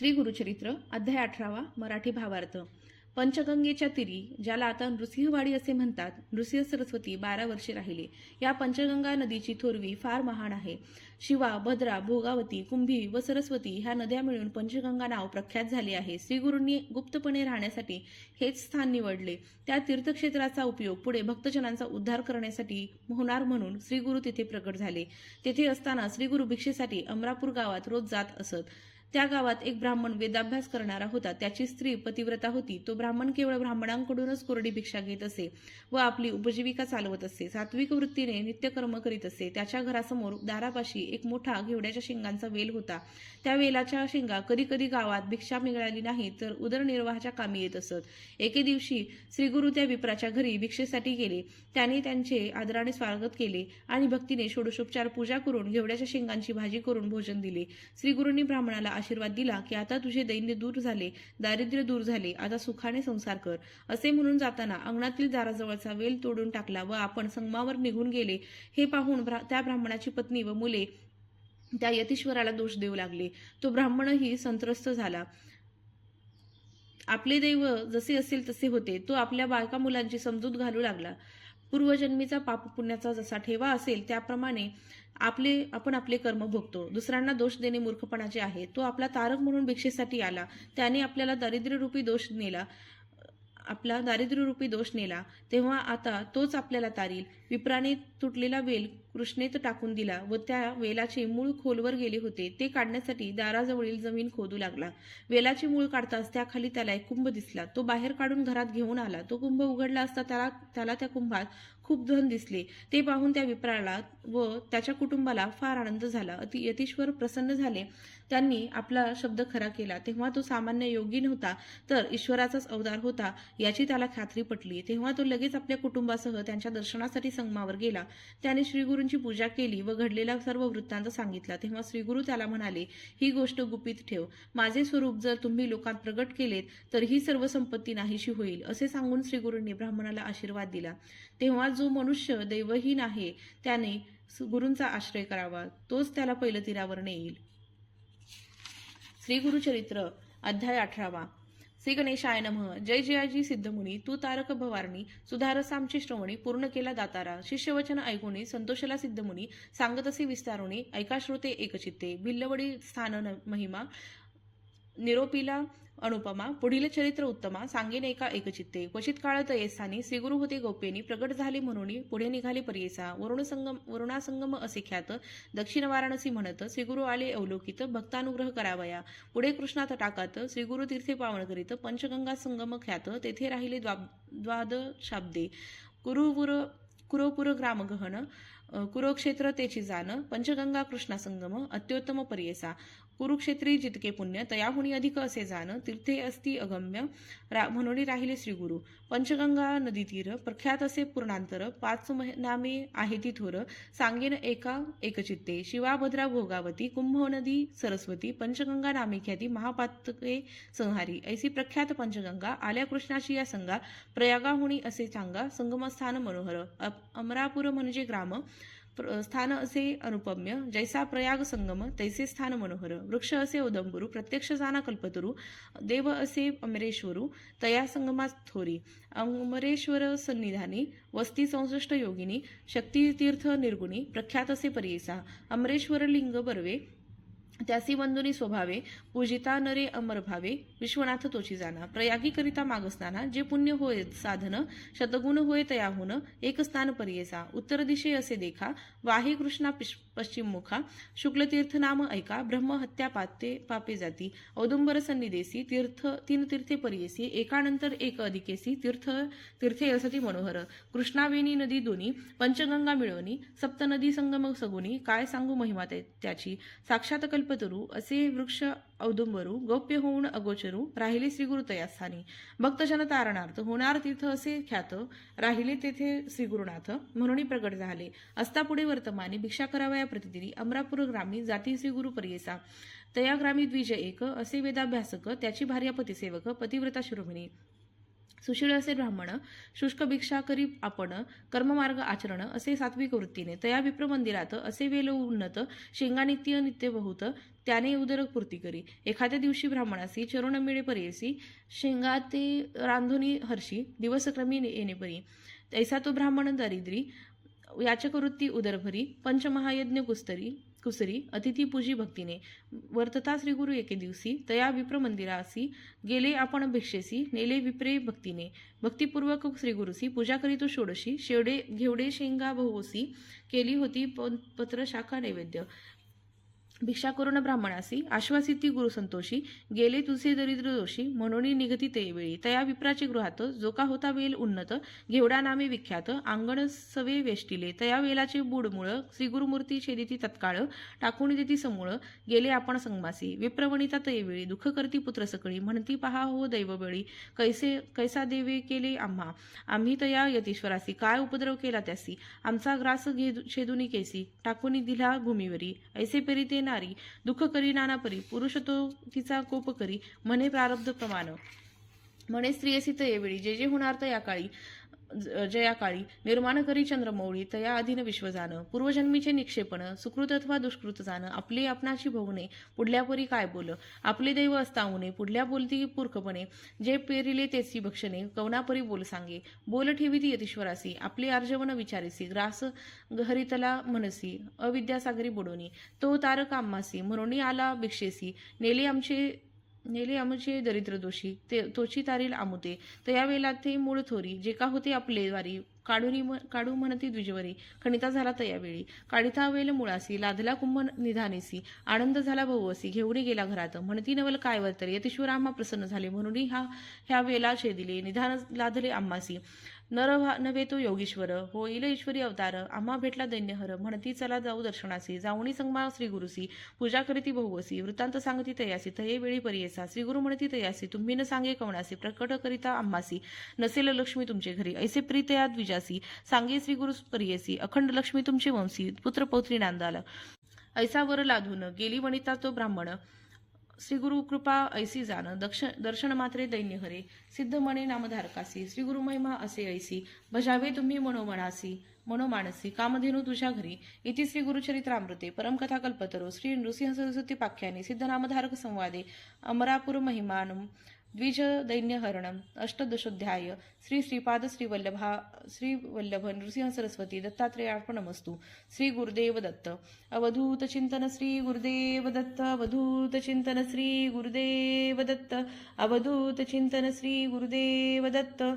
श्री गुरुचरित्र अध्याय अठरावा मराठी भावार्थ. पंचगंगेच्या तिरी ज्याला आता नृसिंहवाडी असे म्हणतात नृसिंह सरस्वती बारा वर्षे राहिले. या पंचगंगा नदीची थोरवी फार महान आहे. शिवा भद्रा भोगावती कुंभी व सरस्वती ह्या नद्या मिळून पंचगंगा नाव प्रख्यात झाले आहे. श्रीगुरूंनी गुप्तपणे राहण्यासाठी हेच स्थान निवडले. त्या तीर्थक्षेत्राचा उपयोग पुढे भक्तजनांचा उद्धार करण्यासाठी होणार म्हणून श्रीगुरु तिथे प्रकट झाले. तेथे असताना श्रीगुरु भिक्षेसाठी अमरापूर गावात रोज जात असत. त्या गावात एक ब्राह्मण वेदाभ्यास करणारा होता. त्याची स्त्री पतिव्रता होती. तो ब्राह्मण केवळ ब्राह्मणांकडूनच कोरडी भिक्षा घेत असे व आपली उपजीविका चालवत असे. सात्विक वृत्तीने नित्यकर्म करीत असे. त्याच्या घरासमोर दारापाशी एक मोठा घेवड्याच्या शिंगांचा वेल होता. त्या वेलाच्या शेंगा कधी कधी गावात भिक्षा मिळाली नाही तर उदरनिर्वाहाच्या कामी येत असत. एके दिवशी श्रीगुरु त्या विप्राच्या घरी भिक्षेसाठी गेले. त्याने त्यांचे आदराने स्वागत केले आणि भक्तीने षोडशोपचार पूजा करून घेवड्याच्या शिंगांची भाजी करून भोजन दिले. श्रीगुरूंनी ब्राह्मणाला आशीर्वाद दिला की आता तुझे दैन्य दूर झाले दारिद्र्य दूर झाले आता सुखाने संसार कर. असे म्हणून जाताना अंगणातील दाराजवळचा वेल तोडून टाकला व आपण संगमावर निघून गेले. हे पाहून त्या ब्राह्मणाची पत्नी व मुले त्या यतीश्वराला दोष देऊ लागले. तो ब्राह्मणही संत्रस्त झाला. आपले दैव जसे असेल तसे होते. तो आपल्या बायका मुलांची समजूत घालू लागला. पूर्वजन्मीचा पाप पुण्याचा जसा ठेवा असेल त्याप्रमाणे आपले आपण आपले कर्म भोगतो. दुसऱ्यांना दोष देणे मूर्खपणाचे आहे. तो आपला तारक म्हणून भिक्षेसाठी आला. त्याने आपल्याला दारिद्र्यरूपी दोष नेला आपला दारिद्र्यरूपी दोष नेला तेव्हा आता तोच आपल्याला तारील. विप्राने तुटलेला वेल कृष्णेत टाकून दिला व त्या वेलाचे मूळ खोलवर गेले होते. ते काढण्यासाठी दाराजवळील जमीन खोदू लागला. वेलाचे मूळ काढताच त्याखाली त्याला एक कुंभ दिसला. तो बाहेर काढून घरात घेऊन आला. तो कुंभ उघडला असता त्याला त्याला त्या कुंभात खूप धन दिसले. ते पाहून त्या विप्राला व त्याच्या कुटुंबाला फार आनंद झाला. अति यतीश्वर प्रसन्न झाले. त्यांनी आपला शब्द खरा केला. तेव्हा तो सामान्य योगी नव्हता तर ईश्वराचाच अवतार होता याची त्याला खात्री पटली. तेव्हा तो लगेच आपल्या कुटुंबासह त्यांच्या दर्शनासाठी संगमावर गेला. त्याने श्रीगुरूंची पूजा केली व घडलेला सर्व वृत्तांत सांगितला. तेव्हा श्रीगुरू त्याला म्हणाले ही गोष्ट गुपित ठेव. माझे स्वरूप जर तुम्ही लोकांत प्रगट केलेत तर ही सर्व संपत्ती नाहीशी होईल असे सांगून श्रीगुरूंनी ब्राह्मणाला आशीर्वाद दिला. तेव्हा जो मनुष्य दैवहीन आहे त्याने गुरूंचा आश्रय करावा तोच त्याला पहिलं तीरावर नेईल. श्री गुरुचरित्र अध्याय अठरावा. श्री गणेशाय नमः. जय जयाजी सिद्धमुनी तू तारक भवारणी सुधारसामची श्रवणी पूर्ण केला दातारा. शिष्यवचन ऐकुणी संतोषला सिद्धमुनी सांगत असे विस्तारुणी ऐका श्रोते एकचित्ते. भिल्लवडी स्थान महिमा निरोपीला अनुपमा पुढील चरित्र उत्तमा सांगेन एका एकचित्ते क्वचित काळात येसानी श्रीगुरु होते गोपेनी प्रगट झाले म्हणून पुढे निघाले परियेसा वरुण संगम वरुणासंगम असे ख्यात दक्षिण वाराणसी म्हणत श्रीगुरु आले अवलोकित भक्तानुग्रह करावया पुढे कृष्णात टाकात श्रीगुरु तीर्थे पावन करीत पंचगंगा संगम ख्यात तेथे राहिले द्वा द्वादशाब्दे कुरुपुर कुरोपुर ग्रामगहन कुरुक्षेत्र तेची जाण पंचगंगा कृष्णा संगम अत्युत्तम पर्येसा. कुरुक्षेत्री जितके पुण्य तयाहुनी अधिक असे जाण तीर्थे अस्ति अगम्य. रा म्हणून राहिले श्रीगुरु पंचगंगा नदी तीर प्रख्यात असे पूर्णांतर पाच मह- नामे आहे ती थोर. सांगेन एका एकचित्ते शिवाभद्रा भोगावती कुंभ नदी सरस्वती पंचगंगा नामे ख्याती महापातके संहारी. ऐसी प्रख्यात पंचगंगा आल्या कृष्णाची या संगा प्रयागाहुणी असे सांगा संगमस्थान मनोहर. अप- अमरापूर म्हणजे ग्राम. स्थान असे अनुपम्य जैसा प्रयाग संगम तैसे स्थान मनोहर वृक्ष असे उदंबुरु प्रत्यक्ष जाना कल्पतरू देव असे अमरेश्वरू तया संगमात थोरी अमरेश्वर सन्निधानी वस्ती चौसष्ट योगिनी शक्तितीर्थ निर्गुणी प्रख्यात असे परियसा अमरेश्वर लिंग बर्वे त्यासी वंदुनी स्वभावे पूजिता नरे अमर भावे विश्वनाथ तोची जाना प्रयागी करिता मागसताना जे पुण्य होय साधन शतगुण होय तयाहुन एक स्थान परियेसा उत्तर दिशे असे देखा वाहे कृष्णा पश्चिम मुखा शुक्लतीर्थ नाम ऐका ब्रह्म हत्या पाते पापे जाती औदुंबर सन्निदेसी तीर्थ तीन तीर्थे परियेसी एकानंतर एक अधिकेसी तीर्थ तीर्थे असती मनोहर कृष्णावेणी नदी दोन्ही पंचगंगा मिळवणी सप्त नदी संगम सगुनी काय सांगू महिमा त्याची? साक्षात कल्पतरू असे वृक्ष औदुंबरू गौप्य होऊन अगोचरू राहिले श्रीगुरु तयास्थानी. भक्तजन तारणार्थ होणार तीर्थ असे ख्यात राहिले तेथे श्रीगुरुनाथ. म्हणून प्रगट झाले. असता पुढे वर्तमानी भिक्षा करावया प्रतिदिनी अमरापूर ग्रामी जाती श्रीगुरु परियेसा. तया ग्रामी द्विज एक असे वेदाभ्यासक त्याची भार्या पतिसेवक पतिव्रता शिरोमणी. सुशील असे ब्राह्मण शुष्क भिक्षा करी आपण कर्ममार्ग आचरण असे सात्विक वृत्तीने तया विप्र मंदिरात असे वेल उन्नत शेंगा नित्य नित्य बहुत त्याने उदरक पूर्ती करी. एखाद्या दिवशी ब्राह्मणासी चरण मिळे परेसी शेंगा ते रांधुनी हर्षी दिवसक्रमी येणे परी. ऐसा तो ब्राह्मण दारिद्री याचकवृत्ती उदरभरी पंचमहायज्ञ कुस्तरी कुसरी अतिथी पूजी भक्तीने वर्तता श्रीगुरु एके दिवशी तया विप्र मंदिरासी गेले आपण भिक्षेसी नेले विप्रे भक्तीने. भक्तिपूर्वक श्रीगुरुसी पूजा करीतो षोडशी शेवडे घेवडे शेंगा बहुसी केली होती प- पत्र शाखा नैवेद्य. भिक्षा करून ब्राह्मणासी आश्वासिती गुरु संतोषी गेले तुझे दरिद्र दोषी म्हणून निघती ते वेळी. तया विप्राचे गृहात जो का होता वेल उन्नत घेवडा नामे विख्यात अंगण सवे वेष्टिले. तया वेलाचे बुडमुळ श्रीगुरुमूर्ती छेदिती तत्काळ टाकून देती समूळ गेले आपण संगमासी. विप्रवणिता तयवेळी दुःख करती पुत्र सकळी म्हणती पहा हो दैववेळी कैसे कैसा देवे केले आम्हा? आम्ही तया यतीश्वरासी काय उपद्रव केला त्यासी? आमचा ग्रास घे छेदुनी केसी? टाकून दिला भूमीवरी. ऐसे पेरी ते नारी दुःख करी नाना परी पुरुष तो तिचा कोप करी म्हणे प्रारब्ध प्रमाण. म्हणे स्त्रियसी तर येवेळी जे जे होणार तर या काळी ज- जया काळी निर्माण करी चंद्रमौळी तया अधीन विश्वजान पूर्वजन्मीचे निक्षेपण सुकृत अथवा दुष्कृत जाणं आपली आपणाची भवने पुढल्यापरी काय बोल? आपले दैव असताहुने पुढल्या बोलती पूर्खपणे जे पेरिले तेची भक्षणे कवनापरी बोल सांगे बोल ठेवी यतीश्वरासी आपली आर्जवन विचारिसी ग्रास हरितला मनसी अविद्यासागरी बुडोनी तो तारक आम्मासी म्हणून आला भिक्षेसी नेले आमचे नेले आमचे दरिद्र दोषी ते तोची तारील आमुते. तया वेळेला ते मूळ थोरी जे का होते आपले वारी. काढूनी काढू म्हणती द्विजवरी. खणिता झाला तयावेळी काढिता वेल मुळासी लादला कुंभ निधानेसी. आनंद झाला बहुवसी घेऊन गेला घरात. म्हणती नवल काय वर्तरी? यतीश्वर आम्हा प्रसन्न झाले म्हणूनही हा ह्या वेला छेदिले निधान लादले आम्हासी. नर नव्हे तो योगीश्वर. होईल ईश्वरी अवतार. आम्हा भेटला दैन्यहर म्हणती चला जाऊ दर्शनासी. जाऊनी संगमा श्री गुरुसी पूजा करीती बहुवसी वृत्तांत सांगती तयासी. तये वेळी परियसा श्री गुरु म्हणती तयासी. तुम्ही न सांगे कवणासी प्रकट करिता आम्हासी. नसेल लक्ष्मी तुमचे घरी. ऐसे प्रीतया द्विजासी सांगे श्री गुरु परियेसी अखंड लक्ष्मी तुमचे वंशी. पुत्र पौत्री नांदाल. ऐसा वर लाधून. गेली वनिता तो ब्राह्मण. श्री गुरु कृपा ऐसी जाण दक्ष दर्शन मात्रे दैन्य हरे सिद्धमणे नामधारकासी श्री गुरु महिमा असे ऐसी भजावे तुम्ही मनोमनासी मनोमानसी कामधेनू तुझ्या घरी इति श्री गुरुचरित्रामृते परमकथा कल्पतरो श्री नृसिंह सरस्वती पाख्याने सिद्ध नामधारक संवादे अमरापूर महिमानम। द्विजदैन्यहरणम अष्टदशोध्याय श्री श्रीपाद श्रीवल्लभा श्रीवल्लभ नृसिंह सरस्वती दत्तात्रेयार्पणमस्तु। श्री गुरुदेव दत्त अवधूत चिंतन श्री गुरुदेव दत्त अवधूत चिंतन श्री गुरुदेव दत्त अवधूत चिंतन श्री गुरुदेव दत्त।